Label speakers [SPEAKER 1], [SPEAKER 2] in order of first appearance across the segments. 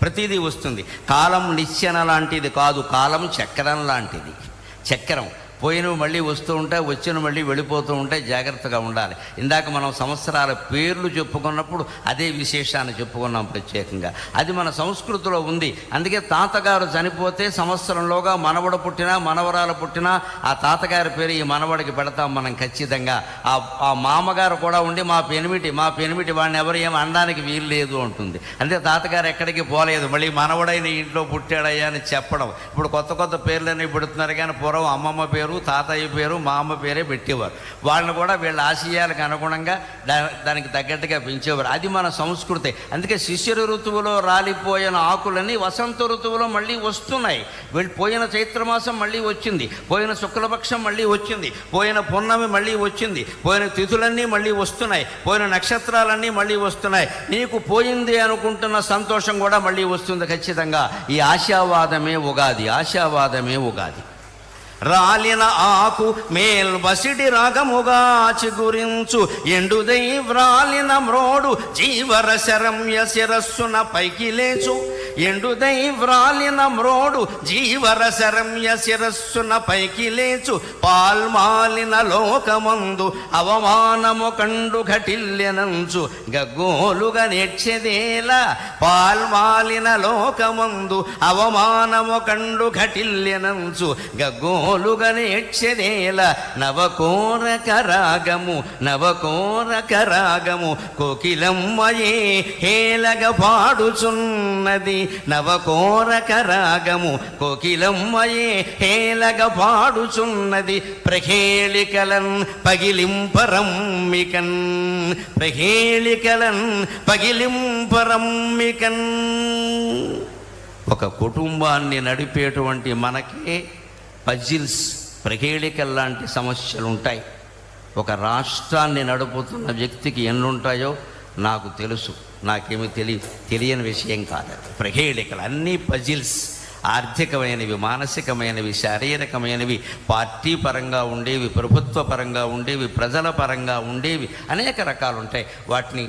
[SPEAKER 1] ప్రతిదీ వస్తుంది. కాలం నిచ్చెన లాంటిది కాదు కాలం చక్రం లాంటిది. చక్రం. పోయినవి మళ్ళీ వస్తూ ఉంటాయి వచ్చినవి మళ్ళీ వెళ్ళిపోతూ ఉంటాయి జాగ్రత్తగా ఉండాలి. ఇందాక మనం సంవత్సరాల పేర్లు చెప్పుకున్నప్పుడు అదే విశేషాన్ని చెప్పుకున్నాం ప్రత్యేకంగా. అది మన సంస్కృతిలో ఉంది. అందుకే తాతగారు చనిపోతే సంవత్సరంలోగా మనవడు పుట్టినా మనవరాలు పుట్టినా ఆ తాతగారి పేరు ఈ మనవడికి పెడతాం మనం ఖచ్చితంగా. ఆ ఆ మామగారు కూడా ఉండి మా పెనిమిటి మా పెనిమిటి వాడిని ఎవరు ఏమి అనడానికి వీలు లేదు అంటుంది. అంతే తాతగారు ఎక్కడికి పోలేదు. మళ్ళీ మనవడైన ఇంట్లో పుట్టాడయ్యా అని చెప్పడం. ఇప్పుడు కొత్త కొత్త పేర్లన్నీ పెడుతున్నారు కానీ పూర్వం అమ్మమ్మ పేరు తాతయ్య పేరు మా అమ్మ పేరే పెట్టేవారు. వాళ్ళని కూడా వీళ్ళ ఆశయాలకు అనుగుణంగా దానికి తగ్గట్టుగా పెంచేవారు. అది మన సంస్కృతి. అందుకే శిశిర ఋతువులో రాలిపోయిన ఆకులన్నీ వసంత ఋతువులో మళ్ళీ వస్తున్నాయి. వీళ్ళు పోయిన చైత్రమాసం మళ్ళీ వచ్చింది. పోయిన శుక్లపక్షం మళ్ళీ వచ్చింది. పోయిన పున్నమి మళ్ళీ వచ్చింది. పోయిన తిథులన్నీ మళ్ళీ వస్తున్నాయి. పోయిన నక్షత్రాలన్నీ మళ్ళీ వస్తున్నాయి. నీకు పోయింది అనుకుంటున్న సంతోషం కూడా మళ్ళీ వస్తుంది ఖచ్చితంగా. ఈ ఆశావాదమే ఉగాది. ఆశావాదమే ఉగాది. రాలిన ఆకు మేల్ బసిడి రాగముగా చిగురించు. ఎండుదై వ్రాలిన మ్రోడు జీవర శరమ్య శిరస్సున పైకి లేచు. ఎండుదై వ్రాలిన మ్రోడు జీవర శరమ్య శిరస్సున పైకి లేచు. పాల్మాలిన లోకమందు అవమానము కండు ఘటిల్యనంచు గగ్గోలుగా నేర్చెదేలా పాల్మాలిన లోకమందు అవమానము కండు ఘటిల్యనంచు గగ్గోలుగా నేర్చెదేల నవకోరక రాగము నవకోరక రాగము. కోకిలమ్మయే హేలగ పాడుచున్నది నవకోరక రాగము కోకిలమ్మయే హేలగ పాడుచున్నది ప్రహేళికలన్ పగిలింపరమ్మికన్. ప్రహేళికలన్ పగిలింపరమ్మికన్. ఒక కుటుంబాన్ని నడిపేటువంటి మనకే పజిల్స్ ప్రహేళికల్ లాంటి సమస్యలు ఉంటాయి ఒక రాష్ట్రాన్ని నడుపుతున్న వ్యక్తికి ఎన్నుంటాయో నాకు తెలుసు. నాకేమీ తెలియ తెలియని విషయం కాదు. ప్రహేళికలు అన్నీ పజిల్స్ ఆర్థికమైనవి మానసికమైనవి శారీరకమైనవి పార్టీ పరంగా ఉండేవి ప్రభుత్వ పరంగా ఉండేవి ప్రజల పరంగా ఉండేవి అనేక రకాలు ఉంటాయి వాటిని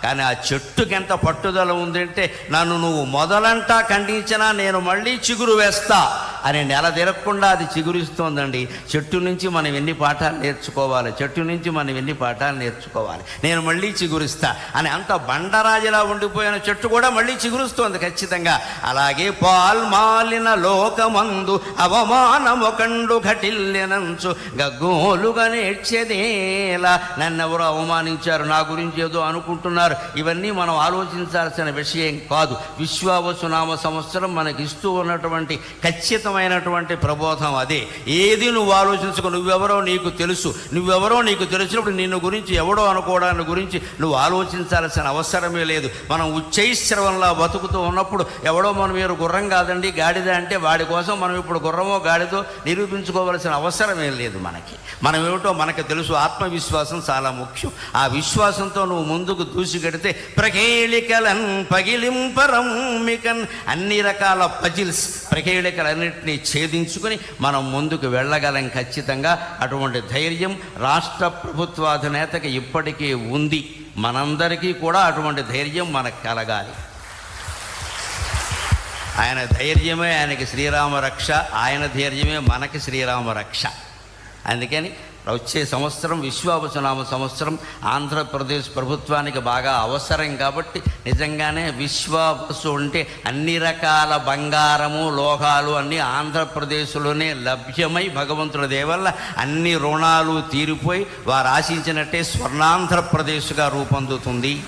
[SPEAKER 1] కానీ ఆ చెట్టుకి ఎంత పట్టుదల ఉందంటే నన్ను నువ్వు మొదలంటా ఖండించినా నేను మళ్ళీ చిగురు వేస్తా అని నెల తిరగకుండా అది చిగురిస్తోందండి. చెట్టు నుంచి మనం ఎన్ని పాఠాలు నేర్చుకోవాలి? చెట్టు నుంచి మనం ఎన్ని పాఠాలు నేర్చుకోవాలి? నేను మళ్ళీ చిగురిస్తా అని అంత బండరాజులా ఉండిపోయిన చెట్టు కూడా మళ్ళీ చిగురుస్తోంది ఖచ్చితంగా. అలాగే పాల్మాలిన లోకమందు అవమానము ఘటిల్లినంచు గగ్గోలుగా నేర్చేదేలా నన్నెవరో అవమానించారు? నా గురించి ఏదో అనుకుంటున్నారు. ఇవన్నీ మనం ఆలోచించాల్సిన విషయం కాదు. విశ్వావసునామ సంవత్సరం మనకి ఇస్తూ ఉన్నటువంటి ఖచ్చితమైనటువంటి ప్రబోధం అదే. ఏది నువ్వు ఆలోచించుకో నువ్వెవరో నీకు తెలుసు. నువ్వెవరో నీకు తెలిసినప్పుడు నిన్ను గురించి ఎవడో అనుకోవడాన్ని గురించి నువ్వు ఆలోచించాల్సిన అవసరమే లేదు. మనం ఉచ్చైశ్రవంలా బతుకుతూ ఉన్నప్పుడు ఎవడో మనం మీరు గుర్రం కాదండి గాడిద అంటే వాడి కోసం మనం ఇప్పుడు గుర్రమో గాడిదో నిరూపించుకోవాల్సిన అవసరమే లేదు మనకి. మనం ఏమిటో మనకు తెలుసు. ఆత్మవిశ్వాసం చాలా ముఖ్యం. ఆ విశ్వాసంతో నువ్వు ముందుకు దూసి కడితే ప్రకేళికలన్ పగిలింపరమ్మికన్ అన్ని రకాల పజిల్స్ ప్రకేళికలన్నింటినీ ఛేదించుకొని మనం ముందుకు వెళ్ళగలం ఖచ్చితంగా. అటువంటి ధైర్యం రాష్ట్ర ప్రభుత్వాధినేతకి ఇప్పటికీ ఉంది. మనందరికీ కూడా అటువంటి ధైర్యం మనకు కలగాలి. ఆయన ధైర్యమే ఆయనకి శ్రీరామ రక్ష ఆయన ధైర్యమే మనకి శ్రీరామ రక్ష. అందుకని వచ్చే సంవత్సరం విశ్వావసనామ సంవత్సరం ఆంధ్రప్రదేశ్ ప్రభుత్వానికి బాగా అవసరం కాబట్టి నిజంగానే విశ్వావసు అంటే అన్ని రకాల బంగారము లోహాలు అన్నీ ఆంధ్రప్రదేశ్లోనే లభ్యమై భగవంతుడి దేవల్ల అన్ని రుణాలు తీరిపోయి వారు ఆశించినట్టే స్వర్ణాంధ్రప్రదేశ్గా రూపొందుతుంది.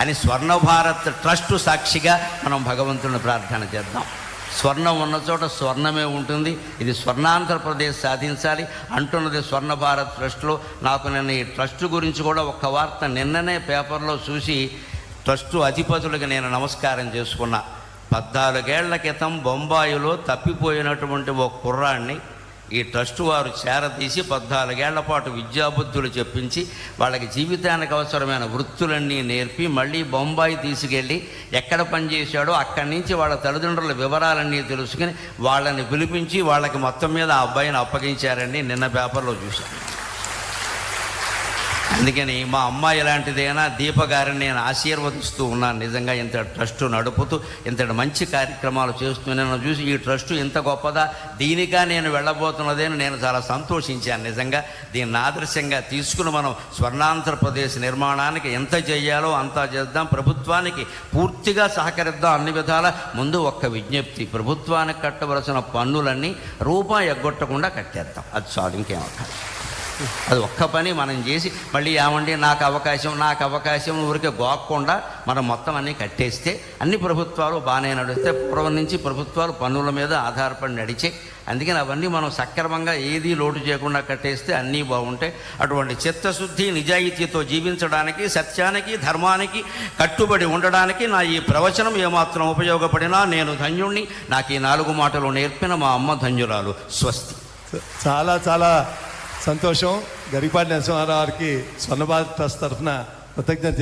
[SPEAKER 1] అని స్వర్ణ భారత్ ట్రస్టు సాక్షిగా మనం భగవంతుని ప్రార్థన చేద్దాం. స్వర్ణం ఉన్న చోట స్వర్ణమే ఉంటుంది. ఇది స్వర్ణాంధ్రప్రదేశ్ సాధించాలి. అంటున్నది స్వర్ణ భారత్ ట్రస్ట్లో నాకు నిన్న ఈ ట్రస్ట్ గురించి కూడా ఒక్క వార్త నిన్ననే పేపర్లో చూసి ట్రస్టు అధిపతులకు నేను నమస్కారం చేసుకున్నా. పద్నాలుగేళ్ళ క్రితం బొంబాయిలో తప్పిపోయినటువంటి ఒక కుర్రాన్ని ఈ ట్రస్ట్ వారు చేరతీసి పద్నాలుగేళ్ళ పాటు విద్యాబుద్ధులు చెప్పించి వాళ్ళకి జీవితానికి అవసరమైన వృత్తులన్నీ నేర్పి మళ్ళీ బొంబాయి తీసుకెళ్ళి ఎక్కడ పనిచేశాడో అక్కడి నుంచి వాళ్ళ తల్లిదండ్రుల వివరాలన్నీ తెలుసుకుని వాళ్ళని పిలిపించి వాళ్ళకి మొత్తం మీద ఆ అబ్బాయిని అప్పగించారండి నిన్న పేపర్లో చూశాను అందుకని మా అమ్మాయి ఇలాంటిదైనా దీప గారిని నేను ఆశీర్వదిస్తూ ఉన్నాను. నిజంగా ఇంత ట్రస్ట్ నడుపుతూ ఇంతటి మంచి కార్యక్రమాలు చేస్తూ నేను చూసి ఈ ట్రస్ట్ ఇంత గొప్పదా? దీనిగా నేను వెళ్ళబోతున్నదని నేను చాలా సంతోషించాను. నిజంగా దీన్ని ఆదర్శంగా తీసుకుని మనం స్వర్ణాంధ్రప్రదేశ్ నిర్మాణానికి ఎంత చేయాలో అంతా చేద్దాం. ప్రభుత్వానికి పూర్తిగా సహకరిద్దాం అన్ని విధాల. ముందు ఒక్క విజ్ఞప్తి ప్రభుత్వానికి కట్టవలసిన పన్నులన్నీ రూపాయి ఎగ్గొట్టకుండా కట్టేద్దాం. అది చాలు ఇంకేమవుతుంది అది ఒక్క పని మనం చేసి మళ్ళీ ఏమండి నాకు అవకాశం నాకు అవకాశం ఊరికే గోక్కుండా మనం మొత్తం అన్నీ కట్టేస్తే అన్ని ప్రభుత్వాలు బాగానే నడిస్తే పూర్వం నుంచి ప్రభుత్వాలు పన్నుల మీద ఆధారపడి నడిచే అందుకని అవన్నీ మనం సక్రమంగా ఏది లోటు చేయకుండా కట్టేస్తే అన్నీ బాగుంటాయి. అటువంటి చిత్తశుద్ధి నిజాయితీతో జీవించడానికి సత్యానికి ధర్మానికి కట్టుబడి ఉండడానికి నా ఈ ప్రవచనం ఏమాత్రం ఉపయోగపడినా నేను ధన్యుణ్ణి. నాకు ఈ నాలుగు మాటలు నేర్పిన మా అమ్మ ధన్యురాలు. స్వస్తి.
[SPEAKER 2] చాలా చాలా సంతోషం. గరిపాటి నరసింహారావు గారికి స్వర్ణ భారత్ ట్రస్ట్ తరఫున కృతజ్ఞత